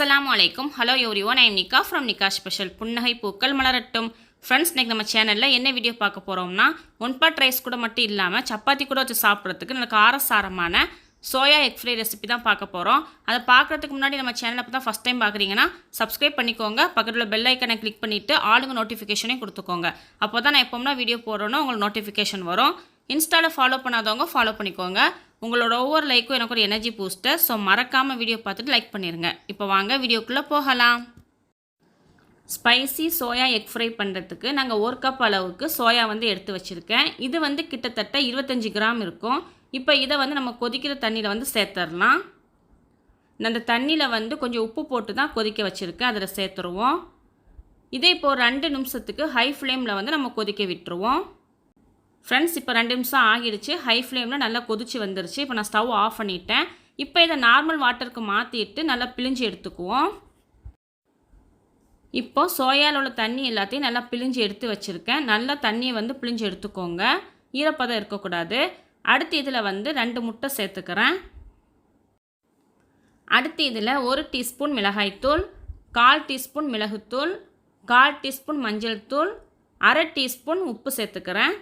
அஸ்லாம் வலைக்கும் hello everyone I'm Nikka from Nikka special புன்னகை பூக்கள் மலரட்டும். ஃப்ரெண்ட்ஸ் இன்றைக்கி நம்ம சேனலில் என்ன வீடியோ பார்க்க போகிறோம்னா ஒன் பாட் ரைஸ் கூட மட்டும் இல்லாமல் சப்பாத்தி கூட வச்சு சாப்பிட்றதுக்கு நல்ல காரசாரமான சோயா எக் ஃப்ரை ரெசிபி தான் பார்க்க போகிறோம் அதை பார்க்குறதுக்கு முன்னாடி நம்ம சேனலை இப்போ தான் ஃபஸ்ட் டைம் பார்க்குறீங்கன்னா சப்ஸ்கிரைப் பண்ணிக்கோங்க. பக்கத்தில் பெல் ஐக்கனை கிளிக் பண்ணிவிட்டு ஆளுங்க நோட்டிஃபிகேஷனையும் கொடுத்துக்கோங்க. அப்போ தான் நான் எப்போம்னா வீடியோ போடுறோன்னா உங்களுக்கு நோட்டிஃபிகேஷன் வரும். இன்ஸ்டாவில் ஃபாலோ பண்ணாதவங்க ஃபாலோ பண்ணிக்கோங்க. உங்களோட ஒவ்வொரு லைக்கும் எனக்கு ஒரு எனர்ஜி பூஸ்டர் ஸோ மறக்காமல் வீடியோ பார்த்துட்டு லைக் பண்ணிடுங்க இப்போ வாங்க வீடியோக்குள்ளே போகலாம். ஸ்பைசி சோயா எக் ஃப்ரை பண்ணுறதுக்கு நாங்கள் ஒரு கப் அளவுக்கு சோயா வந்து எடுத்து வச்சுருக்கேன். இது வந்து கிட்டத்தட்ட இருபத்தஞ்சி கிராம் இருக்கும். இப்போ இதை வந்து நம்ம கொதிக்கிற தண்ணியில் வந்து சேர்த்துடலாம். அந்த தண்ணியில் வந்து கொஞ்சம் உப்பு போட்டு தான் கொதிக்க வச்சுருக்கேன். அதில் சேர்த்துருவோம். இதே இப்போது ஒரு ரெண்டு நிமிஷத்துக்கு ஹை ஃப்ளேமில் வந்து நம்ம கொதிக்க விட்டுருவோம். ஃப்ரெண்ட்ஸ் இப்போ ரெண்டு நிமிஷம் ஆகிடுச்சு. ஹை ஃப்ளேமில் நல்லா கொதிச்சு வந்துருச்சு. இப்போ நான் ஸ்டவ் ஆஃப் பண்ணிட்டேன். இப்போ இதை நார்மல் வாட்டருக்கு மாற்றிட்டு நல்லா பிழிஞ்சு எடுத்துக்குவோம். இப்போ சோயாவில் உள்ள தண்ணி எல்லாத்தையும் நல்லா பிழிஞ்சு எடுத்து வச்சுருக்கேன். நல்லா தண்ணியை வந்து பிழிஞ்சு எடுத்துக்கோங்க. ஈரப்பதம் இருக்கக்கூடாது. அடுத்து இதில் வந்து ரெண்டு முட்டை சேர்த்துக்கிறேன். அடுத்து இதில் ஒரு டீஸ்பூன் மிளகாய்த்தூள் கால் டீஸ்பூன் மிளகுத்தூள் கால் டீஸ்பூன் மஞ்சள் தூள் அரை டீஸ்பூன் உப்பு சேர்த்துக்கிறேன்.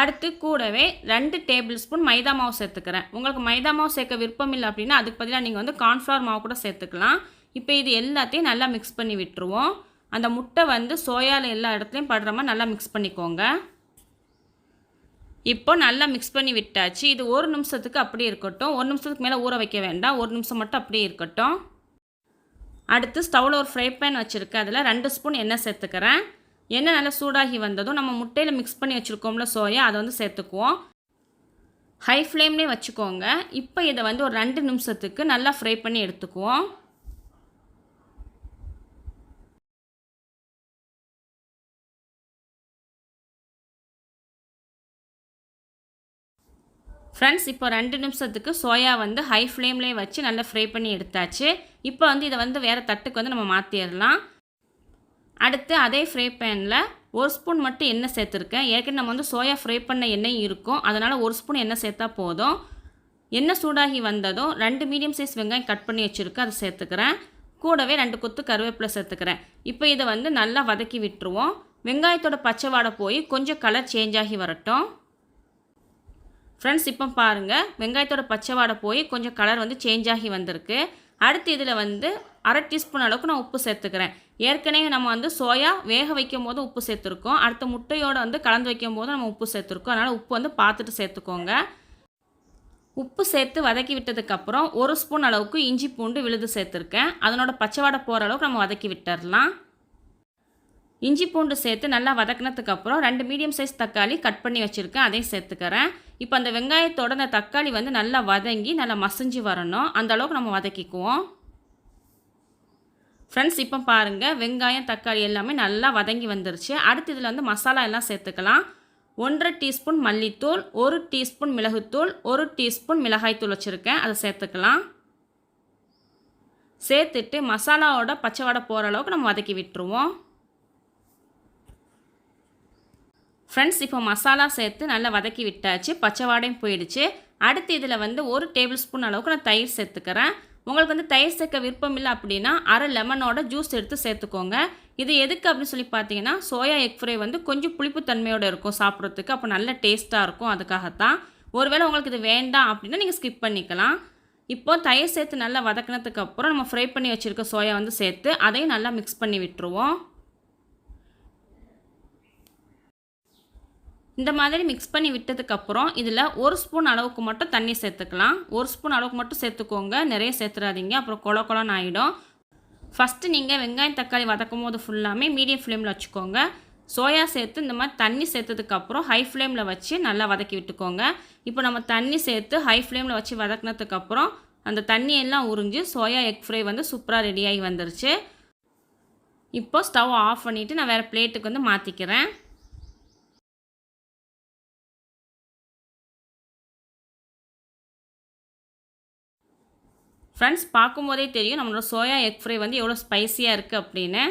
அடுத்து கூடவே ரெண்டு டேபிள் ஸ்பூன் மைதா மாவு சேர்த்துக்கிறேன். உங்களுக்கு மைதா மாவு சேர்க்க விருப்பம் இல்லை அப்படின்னா அதுக்கு பதிலாக நீங்கள் வந்து கார்ன்ஃப்ளவர் மாவு கூட சேர்த்துக்கலாம். இப்போ இது எல்லாத்தையும் நல்லா மிக்ஸ் பண்ணி விட்டுருவோம். அந்த முட்டை வந்து சோயாவில் எல்லா இடத்துலையும் படுற மாதிரி நல்லா மிக்ஸ் பண்ணிக்கோங்க. இப்போ நல்லா மிக்ஸ் பண்ணி விட்டாச்சு. இது ஒரு நிமிஷத்துக்கு அப்படியே இருக்கட்டும். ஒரு நிமிஷத்துக்கு மேலே ஊற வைக்க வேண்டாம். ஒரு நிமிஷம் மட்டும் அப்படியே இருக்கட்டும். அடுத்து ஸ்டவ்வில் ஒரு ஃப்ரை பேன் வச்சுருக்கேன். அதில் ரெண்டு ஸ்பூன் எண்ணெய் சேர்த்துக்கிறேன். எண்ணெய் நல்லா சூடாகி வந்ததும் நம்ம முட்டையில் மிக்ஸ் பண்ணி வச்சுருக்கோம்ல சோயா அதை வந்து சேர்த்துக்குவோம். ஹை ஃப்ளேம்லேயே வச்சுக்கோங்க. இப்போ இதை வந்து ஒரு ரெண்டு நிமிஷத்துக்கு நல்லா ஃப்ரை பண்ணி எடுத்துக்குவோம். ஃப்ரெண்ட்ஸ் இப்போ ரெண்டு நிமிஷத்துக்கு சோயா வந்து ஹை ஃப்ளேம்லேயே வச்சு நல்லா ஃப்ரை பண்ணி எடுத்தாச்சு. இப்போ வந்து இதை வந்து வேறு தட்டுக்கு வந்து நம்ம மாற்றிடலாம் அடுத்து அதே ஃப்ரை பேனில் ஒரு ஸ்பூன் மட்டும் எண்ணெய் சேர்த்துருக்கேன். ஏற்கனவே நம்ம வந்து சோயா ஃப்ரை பண்ண எண்ணெய் இருக்கும். அதனால் ஒரு ஸ்பூன் எண்ணெய் சேர்த்தா போதும். எண்ணெய் சூடாகி வந்ததும் ரெண்டு மீடியம் சைஸ் வெங்காயம் கட் பண்ணி வச்சுருக்கேன். அதை சேர்த்துக்கிறேன். கூடவே ரெண்டு கொத்து கருவேப்பிலை சேர்த்துக்கிறேன். இப்போ இதை வந்து நல்லா வதக்கி விட்டுருவோம். வெங்காயத்தோட பச்சை வாடை போய் கொஞ்சம் கலர் சேஞ்ச் ஆகி வரட்டும். ஃப்ரெண்ட்ஸ் இப்போ பாருங்கள் வெங்காயத்தோட பச்சை வாடை போய் கொஞ்சம் கலர் வந்து சேஞ்ச் ஆகி வந்திருக்கு. அடுத்து இதில் வந்து அரை டீஸ்பூன் அளவுக்கு நான் உப்பு சேர்த்துக்கிறேன். ஏற்கனவே நம்ம வந்து சோயா வேக வைக்கும் போது உப்பு சேர்த்துருக்கோம். அடுத்த முட்டையோடு வந்து கலந்து வைக்கும் போது நம்ம உப்பு சேர்த்துருக்கோம். அதனால் உப்பு வந்து பார்த்துட்டு சேர்த்துக்கோங்க. உப்பு சேர்த்து வதக்கி விட்டதுக்கப்புறம் ஒரு ஸ்பூன் அளவுக்கு இஞ்சி பூண்டு விழுது சேர்த்துருக்கேன். அதனோட பச்சைவாடை போகிற அளவுக்கு நம்ம வதக்கி விட்டுடலாம். இஞ்சி பூண்டு சேர்த்து நல்லா வதக்கினதுக்கப்புறம் ரெண்டு மீடியம் சைஸ் தக்காளி கட் பண்ணி வச்சுருக்கேன். அதையும் சேர்த்துக்கிறேன். இப்போ அந்த வெங்காயத்தோட அந்த தக்காளி வந்து நல்லா வதங்கி நல்லா மசிஞ்சு வரணும். அந்த அளவுக்கு நம்ம வதக்கிக்குவோம். ஃப்ரெண்ட்ஸ் இப்போ பாருங்கள் வெங்காயம் தக்காளி எல்லாமே நல்லா வதங்கி வந்துருச்சு. அடுத்து இதில் வந்து மசாலா எல்லாம் சேர்த்துக்கலாம். ஒன்றரை டீஸ்பூன் மல்லித்தூள் ஒரு டீஸ்பூன் மிளகுத்தூள் ஒரு டீஸ்பூன் மிளகாய்த்தூள் வச்சுருக்கேன். அதை சேர்த்துக்கலாம். சேர்த்துட்டு மசாலாவோட பச்சை வடை போகிற அளவுக்கு நம்ம வதக்கி விட்டுருவோம். ஃப்ரெண்ட்ஸ் இப்போ மசாலா சேர்த்து நல்லா வதக்கி விட்டாச்சு. பச்சை வாடையும் போயிடுச்சு. அடுத்து இதில் வந்து ஒரு டேபிள் ஸ்பூன் அளவுக்கு நான் தயிர் சேர்த்துக்கிறேன். உங்களுக்கு வந்து தயிர் சேர்க்க விருப்பம் இல்லை அப்படின்னா அரை லெமனோட ஜூஸ் எடுத்து சேர்த்துக்கோங்க. இது எதுக்கு அப்படின்னு சொல்லி பார்த்தீங்கன்னா சோயா எக் ஃப்ரை வந்து கொஞ்சம் புளிப்பு தன்மையோடு இருக்கும் சாப்பிட்றதுக்கு. அப்போ நல்ல டேஸ்ட்டாக இருக்கும் அதுக்காகத்தான். ஒருவேளை உங்களுக்கு இது வேண்டாம் அப்படின்னா நீங்கள் ஸ்கிப் பண்ணிக்கலாம். இப்போ தயிர் சேர்த்து நல்லா வதக்கினதுக்கு அப்புறம் நம்ம ஃப்ரை பண்ணி வச்சுருக்க சோயா வந்து சேர்த்து அதையும் நல்லா மிக்ஸ் பண்ணி விட்டுருவோம். இந்த மாதிரி மிக்ஸ் பண்ணி விட்டதுக்கப்புறம் இதில் ஒரு ஸ்பூன் அளவுக்கு மட்டும் தண்ணி சேர்த்துக்கலாம். ஒரு ஸ்பூன் அளவுக்கு மட்டும் சேர்த்துக்கோங்க. நிறைய சேர்த்துறாதீங்க. அப்புறம் கொல கொலன்னு ஆகிடும் ஃபஸ்ட்டு நீங்கள் வெங்காயம் தக்காளி வதக்கும் போது ஃபுல்லாமே மீடியம் ஃப்ளேமில் வச்சுக்கோங்க. சோயா சேர்த்து இந்த மாதிரி தண்ணி சேர்த்ததுக்கப்புறம் ஹை ஃப்ளேமில் வச்சு நல்லா வதக்கி விட்டுக்கோங்க. இப்போ நம்ம தண்ணி சேர்த்து ஹை ஃப்ளேமில் வச்சு வதக்கினதுக்கப்புறம் அந்த தண்ணி எல்லாம் உறிஞ்சு சோயா எக் ஃப்ரை வந்து சூப்பராக ரெடியாகி வந்துருச்சு. இப்போ ஸ்டவ் ஆஃப் பண்ணிவிட்டு நான் வேறு பிளேட்டுக்கு வந்து மாற்றிக்கிறேன் ஃப்ரெண்ட்ஸ் பார்க்கும்போதே தெரியும் நம்மளோட சோயா எக் ஃப்ரை வந்து எவ்வளோ ஸ்பைஸியாக இருக்குது அப்படின்னு.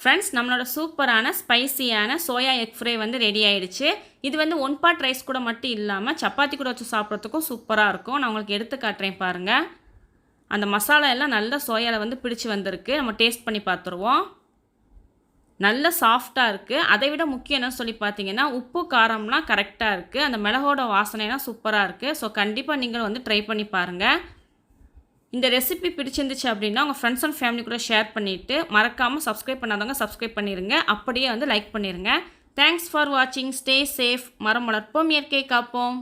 ஃப்ரெண்ட்ஸ் நம்மளோட சூப்பரான ஸ்பைசியான சோயா எக் ஃப்ரை வந்து ரெடி ஆயிடுச்சு. இது வந்து ஒன் பார்ட் ரைஸ் கூட மட்டும் இல்லாமல் சப்பாத்தி கூட வச்சு சாப்பிட்றதுக்கும் சூப்பராக இருக்கும். நான் உங்களுக்கு எடுத்து காட்டுறேன் பாருங்கள் அந்த மசாலா எல்லாம் நல்லா சோயாவில் வந்து பிடிச்சி வந்திருக்கு. நம்ம டேஸ்ட் பண்ணி பார்த்துருவோம். நல்ல சாஃப்டாக இருக்குது அதை விட முக்கியம் என்ன சொல்லி பார்த்தீங்கன்னா உப்பு காரம்லாம் கரெக்டாக இருக்குது அந்த மிளகோட வாசனைலாம் சூப்பராக இருக்குது ஸோ கண்டிப்பாக நீங்களும் வந்து ட்ரை பண்ணி பாருங்கள் இந்த ரெசிபி பிடிச்சிருந்துச்சு அப்படின்னா உங்கள் ஃப்ரெண்ட்ஸ் அண்ட் ஃபேமிலி கூட ஷேர் பண்ணிவிட்டு மறக்காமல் சப்ஸ்கிரைப் பண்ணாதவங்க சப்ஸ்கிரைப் பண்ணிடுங்க அப்படியே வந்து லைக் பண்ணிடுங்க தேங்க்ஸ் ஃபார் வாட்சிங் ஸ்டே சேஃப் மரம் வளர்ப்போம். இயற்கை காப்போம்.